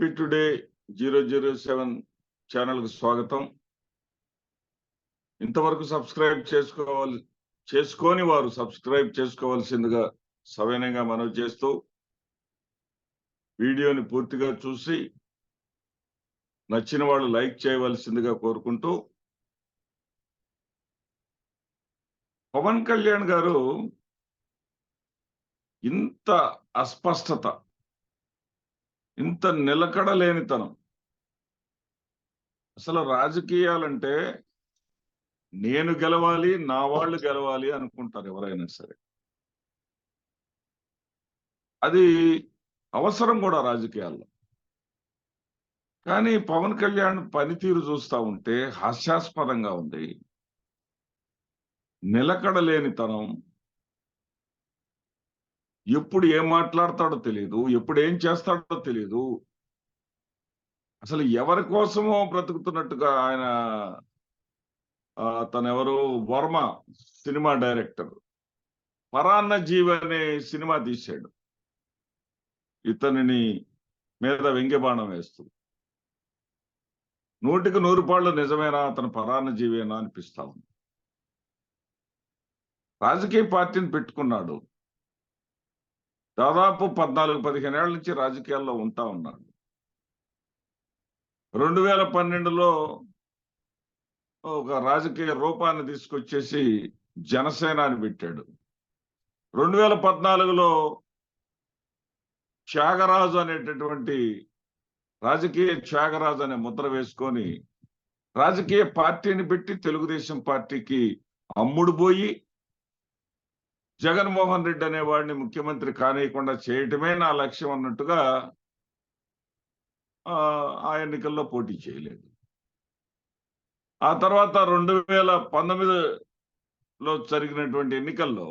AP today zero zero seven ఛానల్కు స్వాగతం. ఇంతవరకు సబ్స్క్రైబ్ చేసుకోవాలి చేసుకొని వారు సబ్స్క్రైబ్ చేసుకోవాల్సిందిగా సవినయంగా మనవి చేస్తూ వీడియోని పూర్తిగా చూసి నచ్చిన వాళ్ళు లైక్ చేయవలసిందిగా కోరుకుంటూ పవన్ కళ్యాణ్ గారు ఇంత అస్పష్టత ఇంత నిలకడలేనితనం. అసలు రాజకీయాలంటే నేను గెలవాలి నా వాళ్ళు గెలవాలి అనుకుంటారు ఎవరైనా సరే. అది అవసరం కూడా రాజకీయాల్లో. కానీ పవన్ కళ్యాణ్ పనితీరు చూస్తా ఉంటే హాస్యాస్పదంగా ఉంది. నిలకడలేనితనం ఎప్పుడు ఏం మాట్లాడతాడో తెలియదు ఎప్పుడు ఏం చేస్తాడో తెలియదు అసలు ఎవరి కోసమో బ్రతుకుతున్నట్టుగా ఆయన తనెవరు? Varma cinema director. పరాన్న జీవి అనే సినిమా తీశాడు. ఇతనిని మీద వ్యంగ్యబాణం వేస్తూ. నూటికి నూరు పాళ్ళు నిజమేనా? అతను పరాన్న జీవేనా? అనిపిస్తా ఉంది. రాజకీయ పార్టీని పెట్టుకున్నాడు. దాదాపు పద్నాలుగు పదిహేను ఏళ్ళ నుంచి రాజకీయాల్లో ఉంటా ఉన్నాడు. రెండు వేల పన్నెండులో ఒక రాజకీయ రూపాన్ని తీసుకొచ్చేసి జనసేన అని పెట్టాడు. రెండు వేల పద్నాలుగులో త్యాగరాజు అనేటటువంటి రాజకీయ త్యాగరాజు అనే ముద్ర వేసుకొని రాజకీయ పార్టీని పెట్టి తెలుగుదేశం పార్టీకి అమ్ముడు పోయి జగన్మోహన్ రెడ్డి అనేవాడిని ముఖ్యమంత్రి కానియకుండా చేయటమే నా లక్ష్యం అన్నట్టుగా ఆ ఎన్నికల్లో పోటీ చేయలేదు. ఆ తర్వాత రెండు వేల పంతొమ్మిదిలో జరిగినటువంటి ఎన్నికల్లో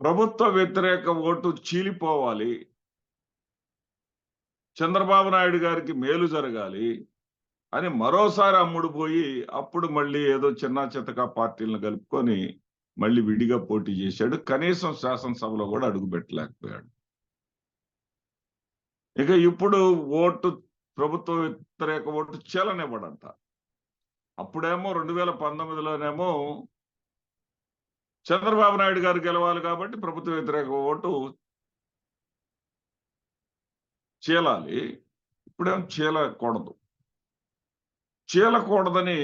ప్రభుత్వ వ్యతిరేక ఓటు చీలిపోవాలి. చంద్రబాబు నాయుడు గారికి మేలు జరగాలి. అని మరోసారి అమ్ముడు పోయి అప్పుడు మళ్ళీ ఏదో చిన్న చితక పార్టీలను కలుపుకొని మళ్ళీ విడిగా పోటీ చేశాడు. కనీసం శాసనసభలో కూడా అడుగు పెట్టలేకపోయాడు. ఇక ఇప్పుడు ఓటు ప్రభుత్వ వ్యతిరేక ఓటు చీలనివ్వడంట. అప్పుడేమో రెండు వేల పంతొమ్మిదిలోనేమో చంద్రబాబు నాయుడు గారు గెలవాలి కాబట్టి ప్రభుత్వ వ్యతిరేక ఓటు చీలాలి. ఇప్పుడేమో చీలకూడదు. చీలకూడదని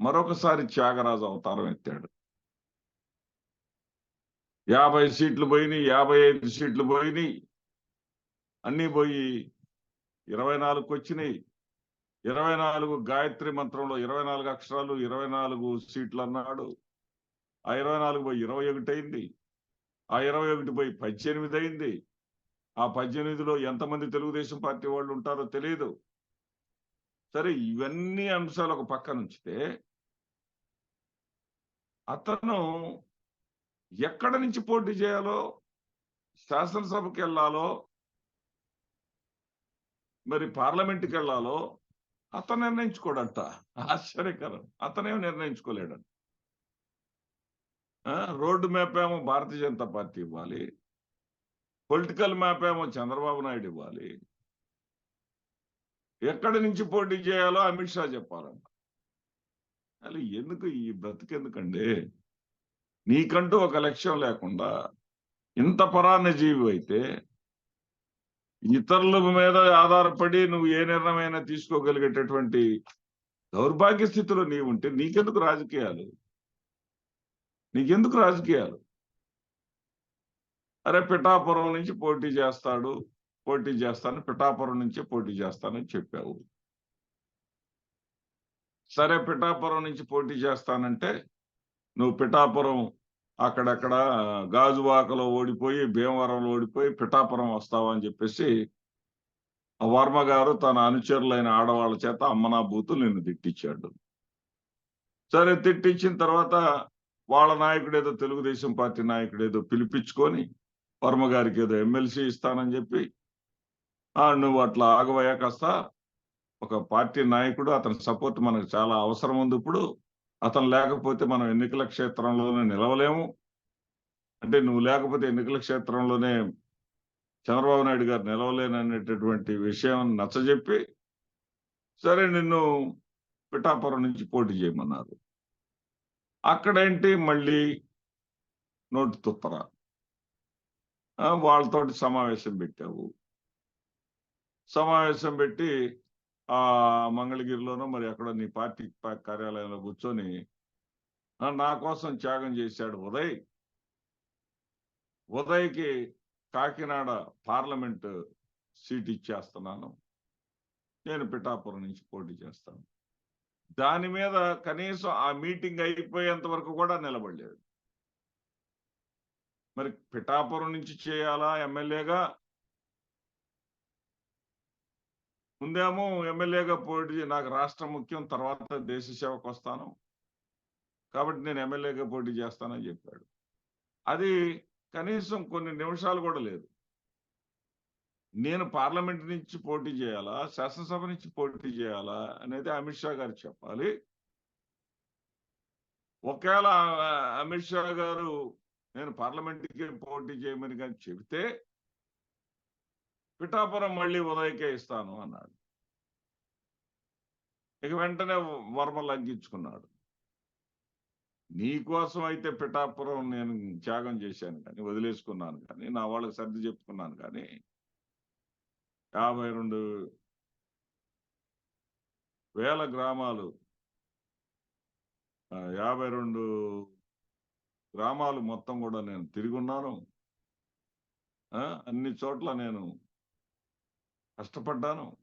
మరొకసారి త్యాగరాజు అవతారం ఎత్తాడు. యాభై సీట్లు పోయినాయి యాభై ఐదు సీట్లు పోయినాయి. అన్నీ పోయి ఇరవై నాలుగుకి వచ్చినాయి. ఇరవై నాలుగు గాయత్రి మంత్రంలో ఇరవై నాలుగు అక్షరాలు ఇరవై నాలుగు సీట్లు అన్నాడు. ఆ ఇరవై నాలుగు పోయి ఇరవై ఒకటి అయింది. ఆ ఇరవై ఒకటి పోయి పద్దెనిమిది అయింది. ఆ పద్దెనిమిదిలో ఎంతమంది తెలుగుదేశం పార్టీ వాళ్ళు ఉంటారో తెలియదు సరే ఇవన్నీ అంశాలు ఒక పక్కన ఉంచితే అతను ఎక్కడ నుంచి పోటీ చేయాలో శాసనసభకి వెళ్ళాలో మరి పార్లమెంట్కి వెళ్ళాలో అతను నిర్ణయించుకోడంట. ఆశ్చర్యకరం. అతనేం నిర్ణయించుకోలేడంట. ఆ, రోడ్డు మ్యాప్ ఏమో భారతీయ జనతా పార్టీ ఇవ్వాలి. పొలిటికల్ మ్యాప్ ఏమో చంద్రబాబు నాయుడు ఇవ్వాలి. ఎక్కడి నుంచి పోటీ చేయాలో అమిత్ షా చెప్పాలంట. అసలు ఎందుకు ఈ బ్రతికెందుకండి? నీకంటూ ఒక లక్ష్యం లేకుండా ఇంత పరాన్న జీవి అయితే ఇతరుల మీద ఆధారపడి నువ్వు ఏ నిర్ణయమైనా తీసుకోగలిగేటటువంటి దౌర్భాగ్య స్థితిలో నీవుంటే నీకెందుకు రాజకీయాలు? నీకెందుకు రాజకీయాలు? అరే పిఠాపురం నుంచి పోటీ చేస్తాడు. పోటీ చేస్తాను పిఠాపురం నుంచి పోటీ చేస్తానని చెప్పావు. సరే పిఠాపురం నుంచి పోటీ చేస్తానంటే నువ్వు పిఠాపురం అక్కడక్కడ గాజువాకలో ఓడిపోయి భీమవరంలో ఓడిపోయి పిఠాపురం వస్తావని అని చెప్పేసి వర్మ గారు తన అనుచరులైన ఆడవాళ్ళ చేత అమ్మనా బూతులు నిన్ను తిట్టించాడు. సరే తిట్టించిన తర్వాత వాళ్ళ నాయకుడు ఏదో తెలుగుదేశం పార్టీ నాయకుడు ఏదో పిలిపించుకొని వర్మ గారికి ఏదో ఎమ్మెల్సీ ఇస్తానని చెప్పి నువ్వు అట్లా ఆగవయ్యా కాస్త. ఒక పార్టీ నాయకుడు అతని సపోర్ట్ మనకు చాలా అవసరం ఉంది ఇప్పుడు. అతను లేకపోతే మనం ఎన్నికల క్షేత్రంలోనే నిలవలేము. అంటే నువ్వు లేకపోతే ఎన్నికల క్షేత్రంలోనే చంద్రబాబు నాయుడు గారు నిలవలేననేటటువంటి విషయం నచ్చజెప్పి సరే నిన్ను పిఠాపురం నుంచి పోటీ చేయమన్నారు. అక్కడేంటి మళ్ళీ నోటి తుత్తర వాళ్ళతోటి సమావేశం పెట్టావు. సమావేశం పెట్టి ఆ మంగళగిరిలోనో మరి అక్కడ నీ పార్టీ కార్యాలయంలో కూర్చొని నా కోసం త్యాగం చేశాడు ఉదయ్. ఉదయ్కి కాకినాడ పార్లమెంట్ సీట్ ఇచ్చేస్తున్నాను. నేను పిఠాపురం నుంచి పోటీ చేస్తాను. దాని మీద కనీసం ఆ మీటింగ్ అయిపోయేంత వరకు కూడా నిలబడలేదు. మరి పిఠాపురం నుంచి చేయాలా ఎమ్మెల్యేగా? ముందేమో ఎమ్మెల్యేగా పోటీ నాకు రాష్ట్రం ముఖ్యం తర్వాత దేశ సేవకు వస్తాను. కాబట్టి నేను ఎమ్మెల్యేగా పోటీ చేస్తానని చెప్పాడు. అది కనీసం కొన్ని నిమిషాలు కూడా లేదు. నేను పార్లమెంట్ నుంచి పోటీ చేయాలా శాసనసభ నుంచి పోటీ చేయాలా అనేది అమిత్ షా గారు చెప్పాలి. ఒకవేళ అమిత్ షా గారు నేను పార్లమెంట్కి పోటీ చేయమని కానీ చెబితే పిఠాపురం మళ్ళీ ఉదయకే ఇస్తాను అన్నాడు. ఇక వెంటనే వర్మ లంఘించుకున్నాడు నీకోసం అయితే పిఠాపురం నేను త్యాగం చేశాను కానీ వదిలేసుకున్నాను కానీ నా వాళ్ళకి సర్ది చెప్పుకున్నాను కానీ యాభై రెండు వేల గ్రామాలు యాభై రెండు గ్రామాలు మొత్తం కూడా నేను తిరిగి ఉన్నాను. ఆ, అన్ని చోట్ల నేను కష్టపడ్డాను.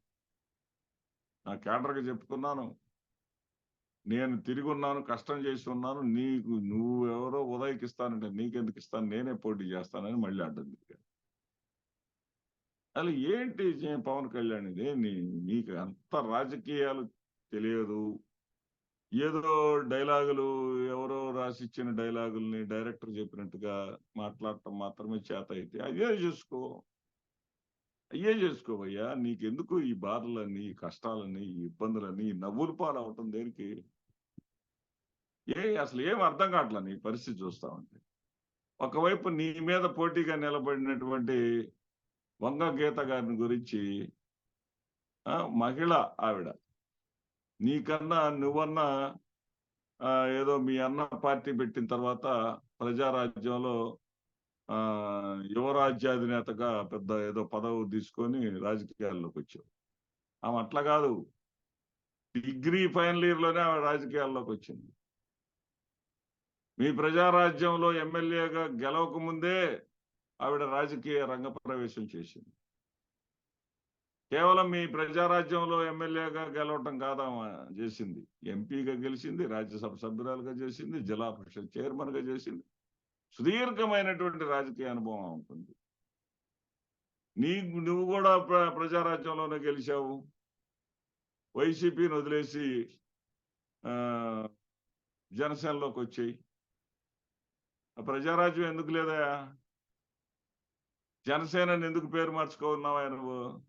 నా కేటర్కి చెప్పుకున్నాను. నేను తిరిగి ఉన్నాను కష్టం చేసి ఉన్నాను నీకు నువ్వు ఎవరో ఉదయకి ఇస్తానంటే నీకెందుకు ఇస్తాను నేనే పోటీ చేస్తానని మళ్ళీ అడ్డం తిరిగాడు అసలు ఏంటి పవన్ కళ్యాణ్ ఇది? నీ- నీకు అంత రాజకీయాలు తెలియదు. ఏదో డైలాగులు ఎవరో రాసిచ్చిన డైలాగుల్ని డైరెక్టర్ చెప్పినట్టుగా మాట్లాడటం మాత్రమే చేత అయితే అదే చూసుకో. అయ్యే చేసుకోవయ్యా. నీకెందుకు ఈ బాధలని ఈ కష్టాలని ఈ ఇబ్బందులని ఈ నవ్వులు పాలవటం దేనికి? ఏ అసలు ఏం అర్థం కావట్లా నీ పరిస్థితి చూస్తా ఉంటే? ఒకవైపు నీ మీద పోటీగా నిలబడినటువంటి వంగ గీత గారిని గురించి ఆ, మహిళ ఆవిడ నీకన్నా నువ్వన్నా ఏదో మీ అన్న పార్టీ పెట్టిన తర్వాత ప్రజారాజ్యంలో యువరాజ్యాధినేతగా పెద్ద ఏదో పదవి తీసుకొని రాజకీయాల్లోకి వచ్చావు ఆమె అట్లా కాదు. డిగ్రీ ఫైనల్ ఇయర్లోనే ఆమె రాజకీయాల్లోకి వచ్చింది. మీ ప్రజారాజ్యంలో ఎమ్మెల్యేగా గెలవక ముందే ఆవిడ రాజకీయ రంగ ప్రవేశం చేసింది. కేవలం మీ ప్రజారాజ్యంలో ఎమ్మెల్యేగా గెలవటం కాదా చేసింది. ఎంపీగా గెలిచింది రాజ్యసభ సభ్యురాలుగా చేసింది జిల్లా పరిషత్ చైర్మన్గా చేసింది. సుదీర్ఘమైనటువంటి రాజకీయ అనుభవం ఉంటుంది నీ నువ్వు కూడా ప్ర- ప్రజారాజ్యంలోనే గెలిచావు. వైసీపీని వదిలేసి జనసేనలోకి వచ్చాయి. ఆ ప్రజారాజ్యం ఎందుకు లేదా జనసేన ఎందుకు పేరు మార్చుకున్నావా నువ్వు?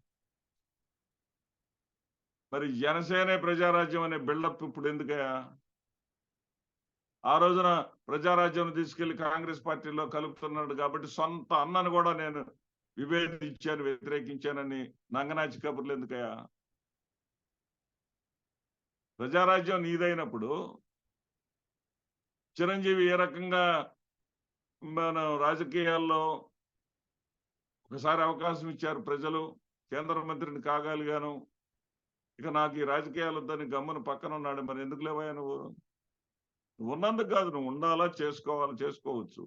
మరి జనసేనే ప్రజారాజ్యం అనే బిల్డప్ ఇప్పుడు ఎందుకయా ఆ రోజున ప్రజారాజ్యం తీసుకెళ్ళి కాంగ్రెస్ పార్టీలో కలుపుతున్నాడు కాబట్టి సొంత అన్నను కూడా నేను విభేదించాను వ్యతిరేకించానని నంగనాచి కబుర్లు ఎందుకయ్యా? ప్రజారాజ్యం నీదైనప్పుడు చిరంజీవి ఏ రకంగా మన రాజకీయాల్లో ఒకసారి అవకాశం ఇచ్చారు ప్రజలు కేంద్ర మంత్రిని కాగలిగాను. ఇక నాకు ఈ రాజకీయాలు వద్దని గమ్మున పక్కన ఉన్నాడు మరి ఎందుకు లేవయ్యా నువ్వు? నువ్వు ఉన్నందుకు కాదు నువ్వు ఉండాలా చేసుకోవాలి చేసుకోవచ్చు.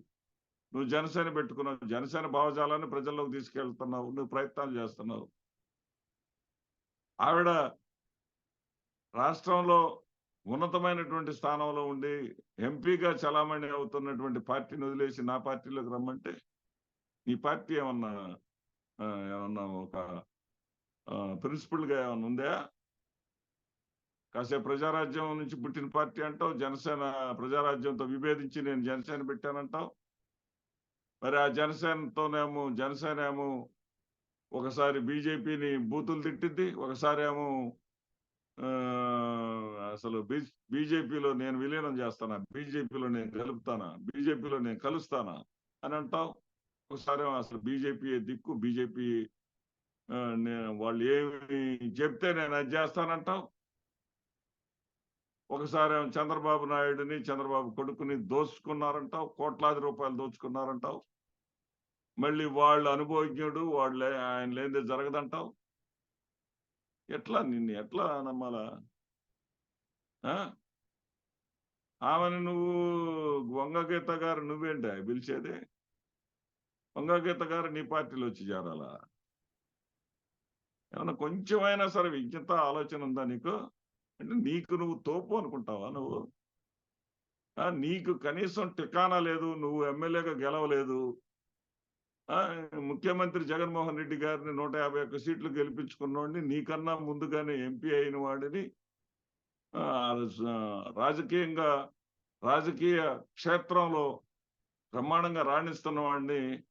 నువ్వు జనసేన పెట్టుకున్నావు జనసేన భావజాలాన్ని ప్రజల్లోకి తీసుకెళ్తున్నావు నువ్వు ప్రయత్నాలు చేస్తున్నావు. ఆవిడ రాష్ట్రంలో ఉన్నతమైనటువంటి స్థానంలో ఉండి ఎంపీగా చలామణి అవుతున్నటువంటి పార్టీని వదిలేసి నా పార్టీలోకి రమ్మంటే నీ పార్టీ ఏమన్నా ఏమన్నా ఒక ప్రిన్సిపల్గా ఏమన్నా ఉందా? కాసేపు ప్రజారాజ్యం నుంచి పుట్టిన పార్టీ అంటావు జనసేన ప్రజారాజ్యంతో విభేదించి నేను జనసేన పెట్టానంటావు. మరి ఆ జనసేనతోనేమో జనసేన ఏమో ఒకసారి బీజేపీని బూతులు తిట్టింది ఒకసారి ఏమో ఆ, అసలు బీజేపీలో నేను విలీనం చేస్తానా బీజేపీలో నేను కలుపుతానా బీజేపీలో నేను కలుస్తానా అని అంటావు. ఒకసారి అసలు బీజేపీ దిక్కు బీజేపీ వాళ్ళు ఏమి చెప్తే నేను అది చేస్తానంటావు. ఒకసారి చంద్రబాబు నాయుడుని చంద్రబాబు కొడుకుని దోచుకున్నారంటావు కోట్లాది రూపాయలు దోచుకున్నారంటావు. మళ్ళీ వాళ్ళు అనుభవజ్ఞుడు వాళ్ళు ఆయన లేనిదే జరగదంటావు. ఎట్లా నిన్ను ఎట్లా నమ్మాలా? ఆ? ఆమెను నువ్వు వంగగీత గారు నువ్వేంటా పిలిచేది? వంగగీత గారు నీ పార్టీలో వచ్చి చేరాలా? ఏమన్నా కొంచెమైనా సరే విజ్ఞత ఆలోచన ఉందా నీకు? నీకు నువ్వు తోపు అనుకుంటావా నువ్వు? ఆ, నీకు కనీసం టికానా లేదు నువ్వు ఎమ్మెల్యేగా గెలవలేదు. ఆ, ముఖ్యమంత్రి జగన్మోహన్ రెడ్డి గారిని నూట యాభై ఒక్క సీట్లు గెలిపించుకున్నోడిని నీకన్నా ముందుగానే ఎంపీ అయిన వాడిని ఆ, రాజకీయంగా రాజకీయ క్షేత్రంలో బ్రహ్మాండంగా రాణిస్తున్న వాడిని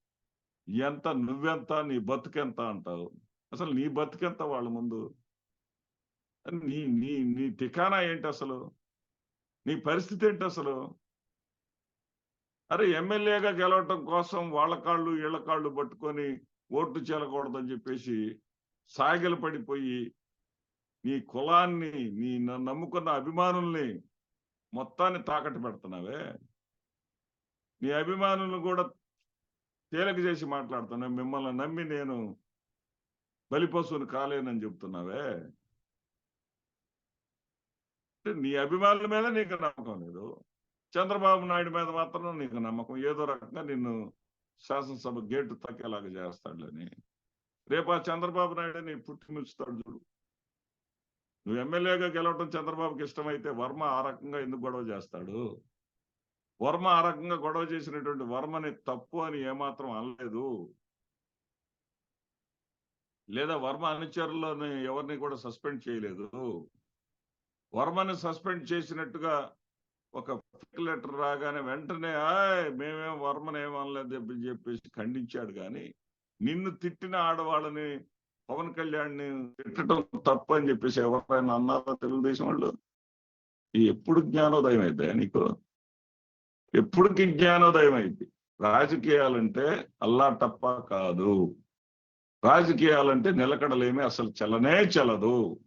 ఎంత నువ్వెంత నీ బతుకెంత అంటావు? అసలు నీ బతుకెంత వాళ్ళ ముందు? నీ నీ నీ ఠికానా ఏంటి అసలు నీ పరిస్థితి ఏంటి అసలు అరే ఎమ్మెల్యేగా గెలవటం కోసం వాళ్ళ కాళ్ళు ఇళ్ళ కాళ్ళు పట్టుకొని ఓట్లు చేరకూడదని చెప్పేసి సాగిల పడిపోయి నీ కులాన్ని నీ నమ్ముకున్న అభిమానుల్ని మొత్తాన్ని తాకట్టు పెడుతున్నావే? నీ అభిమానులను కూడా తేలిక చేసి మాట్లాడుతున్నా మిమ్మల్ని నమ్మి నేను బలిపశువుని కాలేనని చెప్తున్నావే? నీ అభిమానుల మీద నీకు నమ్మకం లేదు. చంద్రబాబు నాయుడు మీద మాత్రం నీకు నమ్మకం. ఏదో రకంగా నిన్ను శాసనసభ గేటు తక్కేలాగా చేస్తాడులని రేపు ఆ చంద్రబాబు నాయుడు నీ పుట్టిముచ్చుతాడు చూడు. నువ్వు ఎమ్మెల్యేగా గెలవటం చంద్రబాబుకి ఇష్టమైతే వర్మ ఆ రకంగా ఎందుకు గొడవ చేస్తాడు? వర్మ ఆ రకంగా గొడవ చేసినటువంటి వర్మని తప్పు అని ఏమాత్రం అనలేదు. లేదా వర్మ అనుచరులను ఎవరిని కూడా సస్పెండ్ చేయలేదు. వర్మని సస్పెండ్ చేసినట్టుగా ఒక లెటర్ రాగానే వెంటనే ఆయ్ మేమేం వర్మని ఏం అనలేదు అని చెప్పేసి ఖండించాడు. కానీ నిన్ను తిట్టిన ఆడవాళ్ళని పవన్ కళ్యాణ్ని తిట్టడం తప్పు అని చెప్పేసి ఎవరైనా అన్నారా తెలుగుదేశం వాళ్ళు? ఎప్పుడు జ్ఞానోదయం అయితే నీకు? ఎప్పుడుకి జ్ఞానోదయం అయింది రాజకీయాలంటే అల్లా తప్ప కాదు. రాజకీయాలంటే నిలకడలేమి అసలు చలనే చలదు.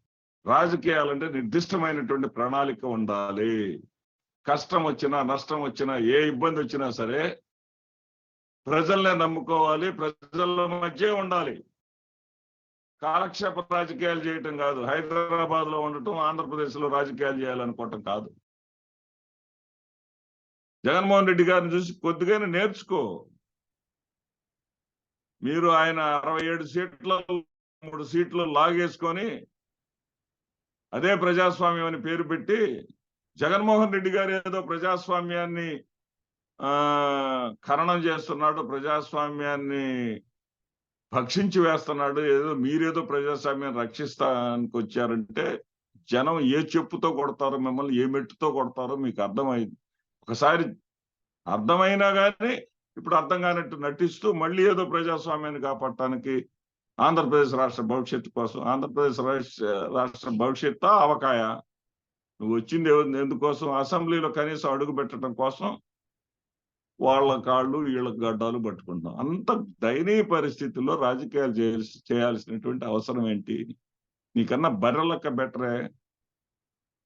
రాజకీయాలంటే నిర్దిష్టమైనటువంటి ప్రణాళిక ఉండాలి. కష్టం వచ్చినా నష్టం వచ్చినా ఏ ఇబ్బంది వచ్చినా సరే ప్రజల్నే నమ్ముకోవాలి ప్రజల మధ్య ఉండాలి. కాలక్షేప రాజకీయాలు చేయటం కాదు. హైదరాబాద్లో ఉండటం ఆంధ్రప్రదేశ్లో రాజకీయాలు చేయాలనుకోవటం కాదు. జగన్మోహన్ రెడ్డి గారిని చూసి కొద్దిగానే నేర్చుకో. మీరు ఆయన అరవై ఏడు సీట్ల మూడు సీట్లు లాగేసుకొని అదే ప్రజాస్వామ్యం అని పేరు పెట్టి జగన్మోహన్ రెడ్డి గారు ఏదో ప్రజాస్వామ్యాన్ని ఆ ఖననం చేస్తున్నాడు ప్రజాస్వామ్యాన్ని భక్షించి వేస్తున్నాడు ఏదో మీరేదో ప్రజాస్వామ్యాన్ని రక్షిస్తానికి వచ్చారంటే జనం ఏ చెప్పుతో కొడతారో మిమ్మల్ని ఏ మెట్టుతో కొడతారో మీకు అర్థమైంది. ఒకసారి అర్థమైనా కానీ ఇప్పుడు అర్థం కానట్టు నటిస్తూ మళ్ళీ ఏదో ప్రజాస్వామ్యాన్ని కాపాడటానికి ఆంధ్రప్రదేశ్ రాష్ట్ర భవిష్యత్తు కోసం ఆంధ్రప్రదేశ్ రాష్ట్ర రాష్ట్ర భవిష్యత్తు అవకాయ. నువ్వు వచ్చింది ఎందుకోసం? అసెంబ్లీలో కనీసం అడుగు పెట్టడం కోసం వాళ్ళ కాళ్ళు వీళ్ళ గడ్డాలు పట్టుకుంటున్నాం. అంత దయనీయ పరిస్థితుల్లో రాజకీయాలు చేయాల్సి చేయాల్సినటువంటి అవసరం ఏంటి? నీకన్నా బర్రెలక్క బెటరే.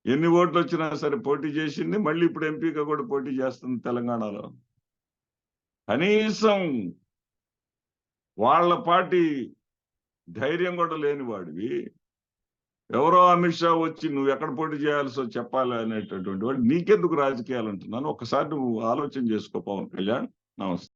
ఎన్ని ఓట్లు వచ్చినా సరే పోటీ చేసింది మళ్ళీ ఇప్పుడు ఎంపీగా కూడా పోటీ చేస్తుంది తెలంగాణలో. కనీసం వాళ్ళ పార్టీ ధైర్యం కూడా లేని వాడివి ఎవరో అమిత్ షా వచ్చి నువ్వు ఎక్కడ పోటీ చేయాల్సో చెప్పాలి అనేటటువంటి వాడు నీకెందుకు రాజకీయాలు అంటున్నాను? ఒకసారి నువ్వు ఆలోచన చేసుకో పవన్ కళ్యాణ్. నమస్తే.